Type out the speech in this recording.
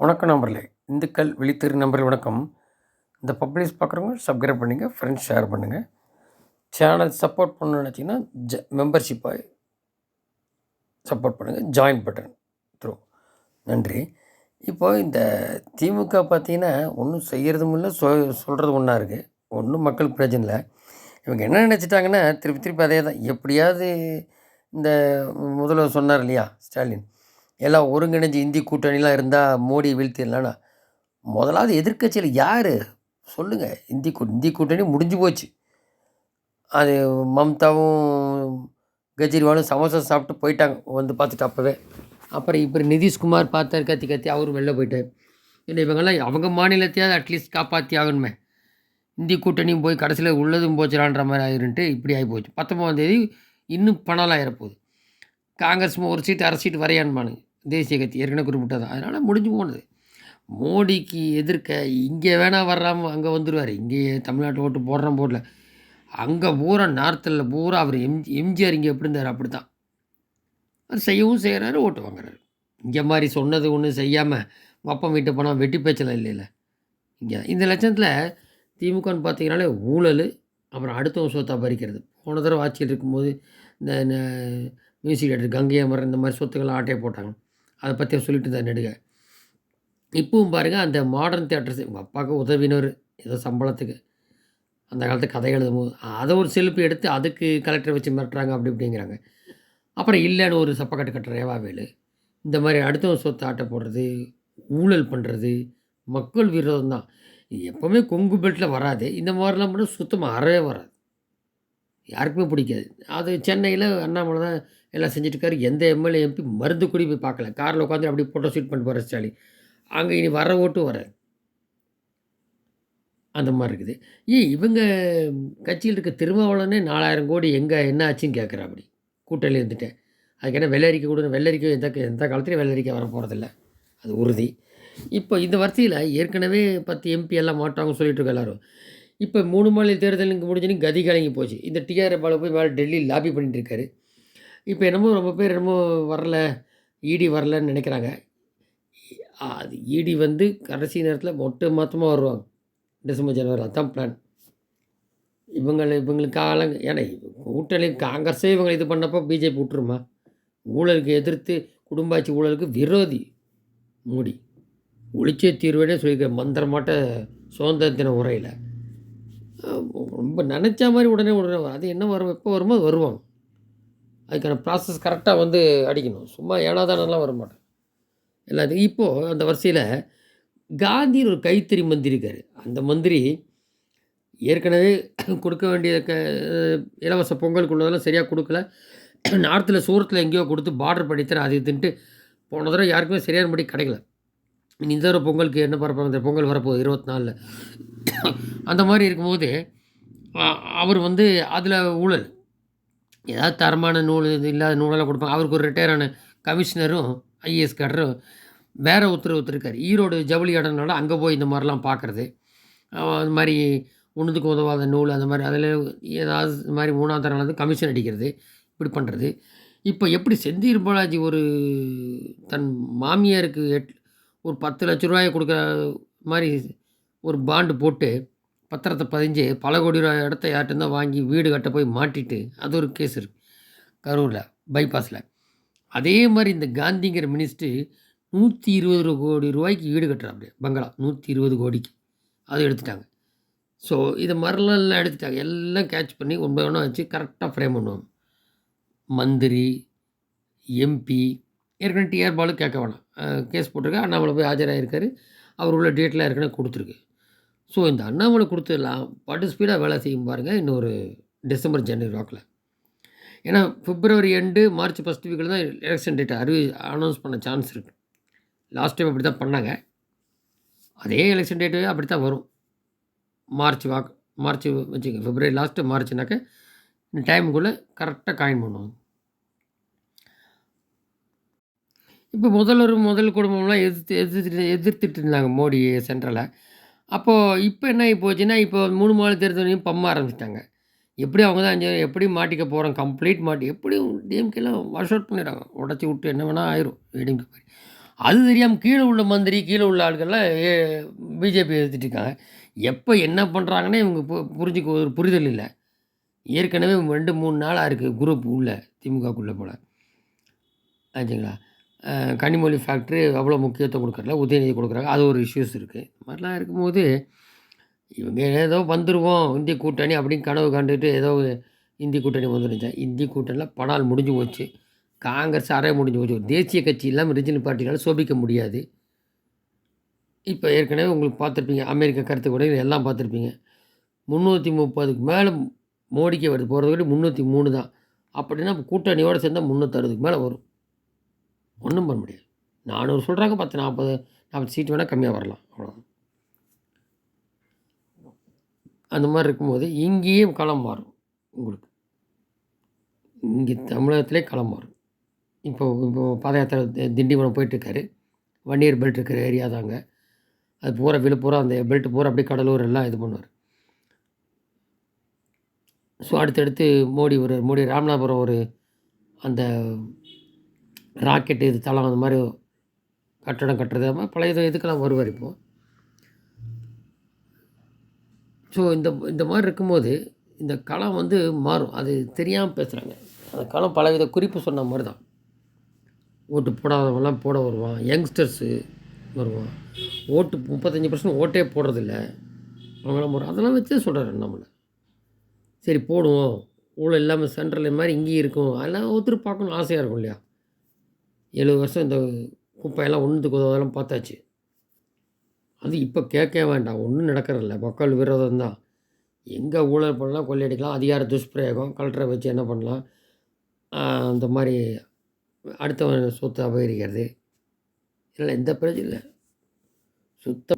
வணக்கம் நம்பர்களே இந்துக்கள் விழித்திரு நம்பர்கள் வணக்கம். இந்த பப்ளிஷ் பார்க்குறவங்க சப்ஸ்கிரைப் பண்ணுங்கள் ஃப்ரெண்ட்ஸ் ஷேர் பண்ணுங்கள் சேனல் சப்போர்ட் பண்ணணும்னு நினச்சிங்கன்னா ஜ மெம்பர்ஷிப்பாக சப்போர்ட் பண்ணுங்கள் ஜாயின் பட்டன் த்ரூ நன்றி. இப்போ இந்த திமுக பார்த்தீங்கன்னா ஒன்றும் செய்கிறதும் இல்லை சொ சொல்கிறது ஒன்றா இருக்குது ஒன்றும் மக்களுக்கு பிரயோஜனம் இல்லை. இவங்க என்ன நினச்சிட்டாங்கன்னா திருப்பி திருப்பி அதே தான் எப்படியாவது இந்த முதல்வர் சொன்னார் இல்லையா ஸ்டாலின்? எல்லாம் ஒருங்கிணைஞ்சு இந்தி கூட்டணிலாம் இருந்தால் மோடி வீழ்த்திடலான்னா முதலாவது எதிர்க்கட்சியில் யார்? சொல்லுங்கள் இந்தி கூ இந்தி கூட்டணி முடிஞ்சு போச்சு. அது மம்தாவும் கெஜ்ரிவாலும் சமோசா சாப்பிட்டு போயிட்டாங்க. வந்து பார்த்துட்டு அப்போவே. அப்புறம் இப்போ நிதிஷ்குமார் பார்த்தார் கத்தி கத்தி அவரும் வெளில போயிட்டார். ஏன்னா இவங்கெல்லாம் அவங்க மாநிலத்தையாவது அட்லீஸ்ட் காப்பாற்றி ஆகணுமே. இந்தி கூட்டணியும் போய் கடைசியில் உள்ளதும் போச்சுடான்ற மாதிரி ஆயிருன்ட்டு இப்படி ஆகி போச்சு. பத்தொம்பதாம் தேதி இன்னும் பணம் ஆயிரப்போகுது காங்கிரஸ் ஒரு சீட்டு அரை சீட்டு வரையான்பானுங்க. தேசிய கட்சி ஏற்கனவே குறிப்பிட்டது. அதனால் முடிஞ்சு போனது. மோடிக்கு எதிர்க்க இங்கே வேணால் வர்றாம அங்கே வந்துடுவார் இங்கேயே தமிழ்நாட்டு ஓட்டு போடுறோம் போடல. அங்கே பூரா நார்த்தில் பூரா அவர் எம் எம்ஜிஆர் இங்கே எப்படி இருந்தார் அப்படி தான் அவர் செய்யவும் செய்கிறாரு ஓட்டு வாங்குறாரு. இங்கே மாதிரி சொன்னது ஒன்றும் செய்யாமல் மப்பம் வீட்டு பணம் வெட்டி பேச்சலாம் இல்லைல்ல. இங்கே இந்த லட்சத்தில் திமுகன்னு பார்த்தீங்கனாலே ஊழல் அப்புறம் அடுத்தவங்க சொத்தை பறிக்கிறது. போன தடவை ஆட்சியில் இருக்கும்போது இந்த மியூசிக் டேரக்டர் கங்கை அமர் இந்த மாதிரி சொத்துக்கெல்லாம் ஆட்டையை போட்டாங்க அதை பற்றி சொல்லிட்டு இருந்தார் நெடுக. இப்பவும் பாருங்கள் அந்த மாடர்ன் தேட்டர்ஸ் உங்கள் அப்பாவுக்கு உதவினர் ஏதோ சம்பளத்துக்கு. அந்த காலத்து கதை எழுதும் போது அதை ஒரு செல்ஃபி எடுத்து அதுக்கு கலெக்டரை வச்சு மிரட்டுறாங்க அப்படி இப்படிங்கிறாங்க. அப்புறம் இல்லைன்னு ஒரு சப்பக்கட்டு கட்டுற ரேவாவேலு இந்த மாதிரி அடுத்தவங்க சொத்து ஆட்டை போடுறது ஊழல் பண்ணுறது மக்கள் விரோதம் தான் எப்போவுமே கொங்கு பெல்ட்டில் வராது. இந்த மாதிரிலாம் மட்டும் சுத்தமாக அறவே வராது. யாருக்குமே பிடிக்காது. அது சென்னையில் அண்ணாமலை தான் எல்லாம் செஞ்சுட்டுருக்காரு. எந்த எம்எல்ஏ எம்பி மருந்து குடி போய் பார்க்கல. காரில் உட்காந்து அப்படியே ஃபோட்டோ ஷூட் பண்ணிட்டு போகிற ஸ்டாலின். அங்கே இனி வர ஓட்டும் வராது. அந்த மாதிரி இருக்குது. ஏ இவங்க கட்சியில் இருக்க திருமாவளவனே நாலாயிரம் கோடி எங்கே என்ன ஆச்சுன்னு கேட்குறா அப்படி. கூட்டணியில் இருந்துட்டேன் அதுக்கு என்ன வெள்ளரிக்கை கொடுங்க வெள்ளரிக்கை எந்த எந்த காலத்துலையும் வெள்ளரிக்கை வர போகிறதில்ல அது உறுதி. இப்போ இந்த வரிசையில் ஏற்கனவே பத்து எம்பி எல்லாம் மாட்டாங்கன்னு சொல்லிட்டு இருக்க எல்லாரும். இப்போ மூணு மாநில தேர்தலுக்கு முடிஞ்சுன்னு கதி கலங்கி போச்சு. இந்த டிஆர் பால போய் மேலே டெல்லி லாபி பண்ணிட்டுருக்காரு இப்போ என்னமோ ரொம்ப பேர் என்னமோ வரல இடி வரலன்னு நினைக்கிறாங்க. அது இடி வந்து கடைசி நேரத்தில் மொட்டை மொத்தமாக வருவாங்க. டிசம்பர் ஜனவரி அதான் பிளான் இவங்களை இவங்களுக்கு காலம் ஏன்னா கூட்டணி காங்கிரஸே இவங்களை இது பண்ணப்போ பிஜேபி விட்டுருமா? ஊழலுக்கு எதிர்த்து குடும்பாட்சி ஊழலுக்கு விரோதி மோடி. ஒளிச்சே தீர்வுனே சொல்லியிருக்க மந்திரமாட்ட சுதந்திர தின உரையில். இப்போ நினச்ச மாதிரி உடனே உடனே வரும். அது என்ன வரும்? எப்போ வருமோ அது வருவாங்க. அதுக்கான ப்ராசஸ் கரெக்டாக வந்து அடிக்கணும். சும்மா ஏனாதானெல்லாம் வர மாட்டேன் எல்லாத்துக்கும் இப்போது அந்த வரிசையில் காந்தின்னு ஒரு கைத்தறி மந்திரி இருக்கார். அந்த மந்திரி ஏற்கனவே கொடுக்க வேண்டிய க இலவச பொங்கலுக்குள்ளதெல்லாம் சரியாக கொடுக்கல. நார்த்தில் சூரத்தில் எங்கேயோ கொடுத்து பார்டர் படித்தரேன் அது இதுன்ட்டு போன தடவை யாருக்குமே சரியானபடி கிடைக்கல. இந்த தடவை பொங்கலுக்கு என்ன பரப்பாங்க இந்த பொங்கல் வரப்போகுது இருபத்தி நாலில். அந்த மாதிரி இருக்கும்போது அவர் வந்து அதில் ஊழல். ஏதாவது தரமான நூல் இது இல்லாத நூலெல்லாம் கொடுப்பாங்க. அவருக்கு ஒரு ரிட்டையரான கமிஷனரும் ஐஏஎஸ் காரரும் வேறு ஒருத்தர் ஒருத்தர் இருக்கார். ஈரோடு ஜவுளி இடம்னால அங்கே போய் இந்த மாதிரிலாம் பார்க்குறது அது மாதிரி ஒன்றுத்துக்கு உதவாத நூல் அந்த மாதிரி அதில் ஏதாவது இந்த மாதிரி மூணாவது தரம் வந்து கமிஷன் அடிக்கிறது இப்படி பண்ணுறது இப்போ எப்படி செந்தீர் பாலாஜி ஒரு தன் மாமியாருக்கு எட் ஒரு பத்து லட்ச ரூபாயை கொடுக்குற மாதிரி ஒரு பாண்டு போட்டு பத்திரத்தை பதிஞ்சு பல கோடி ரூபாய் இடத்த யார்கிட்ட வாங்கி வீடு கட்ட போய் மாட்டிட்டு அது ஒரு கேஸ் இருக்கு. கரூரில் பைபாஸில் அதே மாதிரி இந்த காந்திங்கிற மினிஸ்ட்ரு நூற்றி இருபது கோடி ரூபாய்க்கு வீடு கட்டுறாரு பங்களா. நூற்றி இருபது கோடிக்கு. அதை எடுத்துட்டாங்க. ஸோ இதை மாதிரிலாம் எல்லாம் எடுத்துட்டாங்க. எல்லாம் கேட்ச் பண்ணி ஒன்பது ஒன்றா வச்சு கரெக்டாக ஃப்ரேம் பண்ணுவாங்க. மந்திரி எம்பி ஏற்கனவே டிஆர் பாலு கேட்க வேணாம். கேஸ் போட்டிருக்கேன் அண்ணாமலை போய் ஆஜராகிருக்காரு அவர் உள்ள டேட்லாம் ஏற்கனவே கொடுத்துருக்கு. ஸோ இந்த அண்ணாமலை கொடுத்துடலாம் பாட்டு ஸ்பீடாக வேலை செய்யும் பாருங்கள் இன்னொரு டிசம்பர் ஜனவரி வாக்கில் ஏன்னா பிப்ரவரி எண்டு மார்ச் ஃபஸ்ட் வீக்கில் தான் எலெக்ஷன் டேட்டை அறிவி அனௌன்ஸ் பண்ண சான்ஸ் இருக்குது லாஸ்ட் டைம் அப்படி தான் பண்ணாங்க. அதே எலெக்ஷன் டேட்டு அப்படி தான் வரும். மார்ச் வாக் மார்ச் வச்சுக்கோங்க பிப்ரவரி லாஸ்ட்டு மார்ச்னாக்க இந்த டைமுக்குள்ளே கரெக்டாக காயின் பண்ணுவாங்க. இப்போ முதல்வர் முதல் குடும்பம்லாம் எதிர்த்து எதிர்த்து எதிர்த்துட்டு இருந்தாங்க மோடி சென்ட்ரலை அப்போது இப்போ என்ன ஆகி போச்சுன்னா இப்போ மூணு மாநில தேர்தலையும் பம்ப ஆரம்பிச்சிட்டாங்க. எப்படி அவங்க தான் அஞ்சு எப்படி மாட்டிக்க போகிறோம் கம்ப்ளீட் மாட்டி எப்படியும் டிஎம்கேலாம் வாஷ் அவுட் பண்ணிடுறாங்க? உடச்சி விட்டு என்ன வேணால் ஆயிரும் டிஎம்கே அது தெரியாமல் கீழே உள்ள மந்திரி கீழே உள்ள ஆட்கள்லாம் ஏ பிஜேபி எதிர்த்துட்டு இருக்காங்க. எப்போ என்ன பண்ணுறாங்கன்னே இவங்க பு புரிஞ்சுக்க ஒரு புரிதல் இல்லை. ஏற்கனவே ரெண்டு மூணு நாளாக இருக்குது குரூப் உள்ள திமுகக்குள்ளே போல். ஆச்சுங்களா? கனிமொழி ஃபேக்ட்ரி அவ்வளோ முக்கியத்துவம் கொடுக்குறல உதயநிதி கொடுக்குறாங்க. அது ஒரு இஷ்யூஸ் இருக்குது இந்த மாதிரிலாம் இருக்கும்போது இவங்க ஏதோ வந்துடுவோம் இந்திய கூட்டணி அப்படின்னு கனவு கண்டுட்டு ஏதோ இந்திய கூட்டணி வந்துருந்துச்சா இந்திய கூட்டணியில் படால் முடிஞ்சு போச்சு. காங்கிரஸ் அறைய முடிஞ்சு போச்சு. தேசிய கட்சி இல்லாமல் ரிஜினல் பார்ட்டினால் சோபிக்க முடியாது. இப்போ ஏற்கனவே உங்களுக்கு பார்த்துருப்பீங்க அமெரிக்க கருத்து கூட எல்லாம் பார்த்துருப்பீங்க. முந்நூற்றி முப்பதுக்கு மேலே மோடிக்கு வருது. போகிறத விட முந்நூற்றி மூணு தான். அப்படின்னா கூட்டணியோடு சேர்ந்தால் முந்நூற்றறுபதுக்கு மேலே வரும். ஒன்றும் பண்ண முடியாது. நானூறு சொல்கிறாங்க பத்து நாற்பது நாற்பது சீட்டு வேணால் கம்மியாக வரலாம். அவ்வளோ அந்த மாதிரி இருக்கும்போது இங்கேயே களம் மாறும் உங்களுக்கு. இங்கே தமிழகத்திலே களம் மாறும். இப்போ இப்போ பாத யாத்திரை தி- திண்டிவனம் போயிட்டுருக்காரு. வன்னியர் பெல்ட் இருக்கிற ஏரியா தாங்க அது பூரா விழுப்புரம் அந்த பெல்ட் பூரா அப்படியே கடலூர் எல்லாம் இது பண்ணுவார். ஸோ அடுத்தடுத்து மோடி ஒரு மோடி ராமநாதபுரம் ஒரு அந்த ராக்கெட் இது தளம் அந்த மாதிரி கட்டடம் கட்டுறது மாதிரி பழைய இதுக்கெல்லாம் வருவார் இப்போது ஸோ இந்த இந்த மாதிரி இருக்கும்போது இந்த களம் வந்து மாறும். அது தெரியாமல் பேசுகிறாங்க அந்த களம் பலவித குறிப்பு சொன்ன மாதிரி தான். ஓட்டு போடாதவங்களாம் போட வருவான். யங்ஸ்டர்ஸு வருவான். ஓட்டு முப்பத்தஞ்சு பர்சன்ட் ஓட்டே போடுறதில்ல. அவங்களாம் போடுற அதெல்லாம் வச்சு சொல்கிறாரு நம்மளை. சரி போடுவோம். ஊழல் இல்லாமல் சென்ட்ரல் மாதிரி இங்கேயும் இருக்கும். அதெல்லாம் ஒருத்தர் பார்க்கணும் ஆசையாக இருக்கும் இல்லையா? எழுபது வருஷம் இந்த குப்பையெல்லாம் ஒன்றுத்துக்கு உதவதெல்லாம் பார்த்தாச்சு. அது இப்போ கேட்க வேண்டாம். ஒன்றும் நடக்கிறதில்ல. மக்கள் விரோதம் தான். எங்கே ஊழல் பண்ணலாம் கொள்ளையடிக்கலாம் அதிகார துஷ்பிரயோகம் கலெக்டரை வச்சு என்ன பண்ணலாம்? அந்த மாதிரி அடுத்தவன் சொத்தை அபகரிக்கிறது. இல்லை எந்த பிரச்சனை இல்லை. சுத்த